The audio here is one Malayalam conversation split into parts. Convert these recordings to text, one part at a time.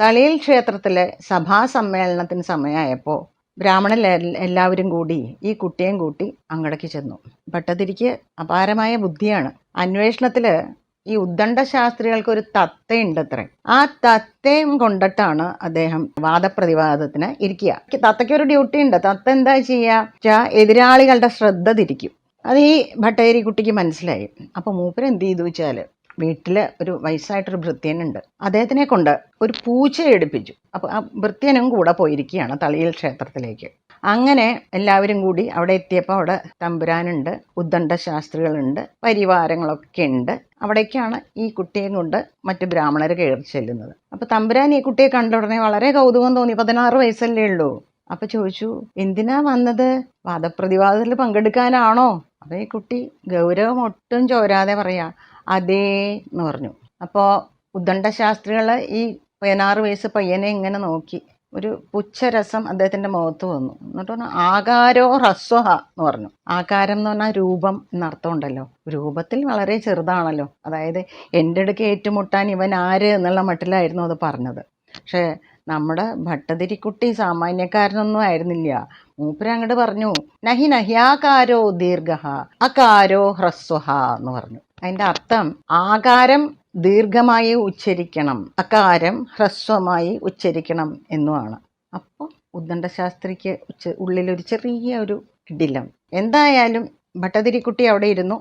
തളിയിൽ ക്ഷേത്രത്തിലെ സഭാ സമ്മേളനത്തിന് സമയമായപ്പോൾ ബ്രാഹ്മണൽ എല്ലാവരും കൂടി ഈ കുട്ടിയെയും കൂട്ടി അങ്ങടയ്ക്ക് ചെന്നു. ഭട്ടതിരിക്ക് അപാരമായ ബുദ്ധിയാണ്. അന്വേഷണത്തിൽ ഈ ഉദ്ദണ്ഡ ശാസ്ത്രികൾക്ക് ഒരു തത്തയുണ്ട് ആ തത്തയും കൊണ്ടിട്ടാണ് അദ്ദേഹം വാദപ്രതിവാദത്തിന് ഇരിക്കുക. തത്തയ്ക്ക് ഒരു ഡ്യൂട്ടി ഉണ്ട് തത്ത എന്താ ചെയ്യുക എതിരാളികളുടെ ശ്രദ്ധ തിരിക്കും. അത് ഈ ഭട്ടേരി കുട്ടിക്ക് മനസ്സിലായി. അപ്പോൾ മൂപ്പര് എന്ത് ചെയ്തു വെച്ചാൽ വീട്ടിൽ ഒരു വയസ്സായിട്ടൊരു ഭൃത്യനുണ്ട്. അദ്ദേഹത്തിനെ കൊണ്ട് ഒരു പൂച്ചയെ എടുപ്പിച്ചു. അപ്പോൾ ആ ഭൃത്യനും കൂടെ പോയിരിക്കുകയാണ് തളിയിൽ ക്ഷേത്രത്തിലേക്ക്. അങ്ങനെ എല്ലാവരും കൂടി അവിടെ എത്തിയപ്പോൾ അവിടെ തമ്പുരാനുണ്ട് ഉദ്ദണ്ഡ ശാസ്ത്രികളുണ്ട് പരിവാരങ്ങളൊക്കെ ഉണ്ട്. അവിടേക്കാണ് ഈ കുട്ടിയെ കൊണ്ട് മറ്റു ബ്രാഹ്മണർ കയറി ചെല്ലുന്നത്. അപ്പോൾ തമ്പുരാൻ ഈ കുട്ടിയെ കണ്ട ഉടനെ വളരെ കൗതുകം തോന്നി. പതിനാറ് വയസ്സല്ലേ ഉള്ളൂ. അപ്പോൾ ചോദിച്ചു എന്തിനാ വന്നത്? വാദപ്രതിവാദത്തിൽ പങ്കെടുക്കാനാണോ? അപ്പം ഈ കുട്ടി ഗൗരവം ഒട്ടും ചോരാതെ പറയാ അതേ എന്ന് പറഞ്ഞു. അപ്പോൾ ഉദ്ദണ്ഡ ശാസ്ത്രികൾ ഈ പതിനാറ് വയസ്സ് പയ്യനെ ഇങ്ങനെ നോക്കി. ഒരു പുച്ഛരസം അദ്ദേഹത്തിന്റെ മുഖത്ത് വന്നു. എന്നിട്ട് പറഞ്ഞു ആകാരോ ഹ്രസ്വഹ എന്ന് പറഞ്ഞു. ആകാരം എന്ന് പറഞ്ഞാൽ രൂപം എന്നർത്ഥം ഉണ്ടല്ലോ രൂപത്തിൽ വളരെ ചെറുതാണല്ലോ. അതായത് എന്റെ അടുക്ക് ഏറ്റുമുട്ടാൻ ഇവൻ ആര് എന്നുള്ള മട്ടിലായിരുന്നു അത് പറഞ്ഞത്. പക്ഷേ നമ്മുടെ ഭട്ടതിരിക്കുട്ടി സാമാന്യക്കാരനൊന്നും ആയിരുന്നില്ല. മൂപ്പര് അങ്ങോട്ട് പറഞ്ഞു നഹി നഹ്യാകാരോ ദീർഘ അകാരോ ഹ്രസ്വഹ എന്ന് പറഞ്ഞു. അതിന്റെ അർത്ഥം ആകാരം ദീർഘമായി ഉച്ചരിക്കണം അകാരം ഹ്രസ്വമായി ഉച്ചരിക്കണം എന്നുമാണ്. അപ്പോൾ ഉദ്ദണ്ഡ ശാസ്ത്രിക്ക് ഉച്ച ഉള്ളിലൊരു ചെറിയ ഒരു ഇടിലം എന്തായാലും ഭട്ടതിരിക്കുട്ടി അവിടെ ഇരുന്നു.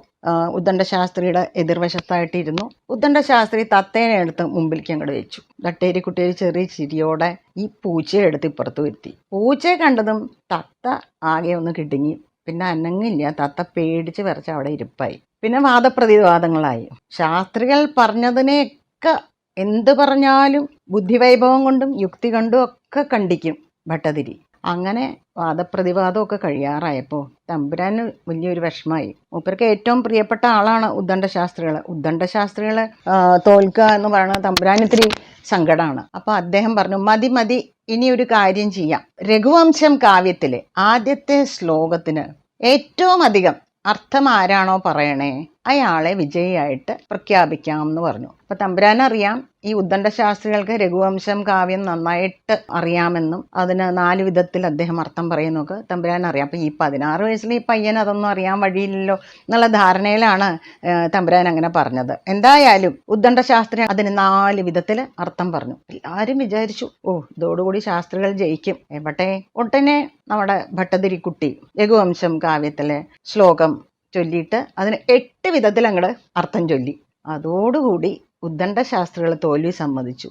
ഉദ്ദണ്ഡശാസ്ത്രിയുടെ ഉദ്ദണ്ഡ ശാസ്ത്രിയുടെ എതിർവശത്തായിട്ട് ഇരുന്നു ഉദ്ദണ്ഡ ശാസ്ത്രി തത്തേനെ എടുത്ത് മുമ്പിലേക്ക് അങ്ങോട്ട് വെച്ചു. ഭട്ടേരിക്കുട്ടി ഒരു ചെറിയ ചിരിയോടെ ഈ പൂച്ചയെ എടുത്ത് ഇപ്പുറത്ത് വരുത്തി. പൂച്ചയെ കണ്ടതും തത്ത ആകെ ഒന്ന് കിടുങ്ങി. പിന്നെ അനങ്ങില്ല. തത്ത പേടിച്ച് വരച്ച് അവിടെ ഇരിപ്പായി. പിന്നെ വാദപ്രതിവാദങ്ങളായി. ശാസ്ത്രികൾ പറഞ്ഞതിനെയൊക്കെ എന്ത് പറഞ്ഞാലും ബുദ്ധിവൈഭവം കൊണ്ടും യുക്തി കൊണ്ടും ഒക്കെ കണ്ടിക്കും ഭട്ടതിരി. അങ്ങനെ വാദപ്രതിവാദമൊക്കെ കഴിയാറായപ്പോൾ തമ്പുരാന് വലിയൊരു വിഷമായി മൂപ്പർക്ക് ഏറ്റവും പ്രിയപ്പെട്ട ആളാണ് ഉദ്ദണ്ഡ ശാസ്ത്രികൾ തോൽക്കുക എന്ന് പറയുന്നത് തമ്പുരാൻ ഇത്തിരി സങ്കടമാണ് അപ്പോൾ അദ്ദേഹം പറഞ്ഞു മതി മതി ഇനി ഒരു കാര്യം ചെയ്യാം. രഘുവംശം കാവ്യത്തിലെ ആദ്യത്തെ ശ്ലോകത്തിന് ഏറ്റവും അധികം അർത്ഥം ആരാണോ പറയണേ? അയാളെ വിജയിയായിട്ട് പ്രഖ്യാപിക്കാം എന്ന് പറഞ്ഞു. അപ്പൊ തമ്പുരാനറിയാം ഈ ഉദ്ദണ്ഡ ശാസ്ത്രികൾക്ക് രഘുവംശം കാവ്യം നന്നായിട്ട് അറിയാമെന്നും അതിന് നാല് വിധത്തിൽ അദ്ദേഹം അർത്ഥം പറയുന്നൊക്കെ തമ്പുരാൻ അറിയാം. അപ്പൊ ഈ പതിനാറ് വയസ്സിൽ ഈ പയ്യൻ അതൊന്നും അറിയാൻ വഴിയില്ലല്ലോ എന്നുള്ള ധാരണയിലാണ് തമ്പുരാൻ അങ്ങനെ പറഞ്ഞത്. എന്തായാലും ഉദ്ദണ്ഡ ശാസ്ത്രി അതിന് നാല് വിധത്തിൽ അർത്ഥം പറഞ്ഞു. എല്ലാവരും വിചാരിച്ചു ഓ ഇതോടുകൂടി ശാസ്ത്രികൾ ജയിക്കും. എവിടെ ഒട്ടനെ നമ്മുടെ ഭട്ടതിരിക്കുട്ടി രഘുവംശം കാവ്യത്തിലെ ശ്ലോകം ചൊല്ലിയിട്ട് അതിന് എട്ട് വിധത്തിൽ അങ്ങോട്ട് അർത്ഥം ചൊല്ലി. അതോടുകൂടി ഉദ്ദണ്ഡ ശാസ്ത്രികൾ തോൽവി സമ്മതിച്ചു.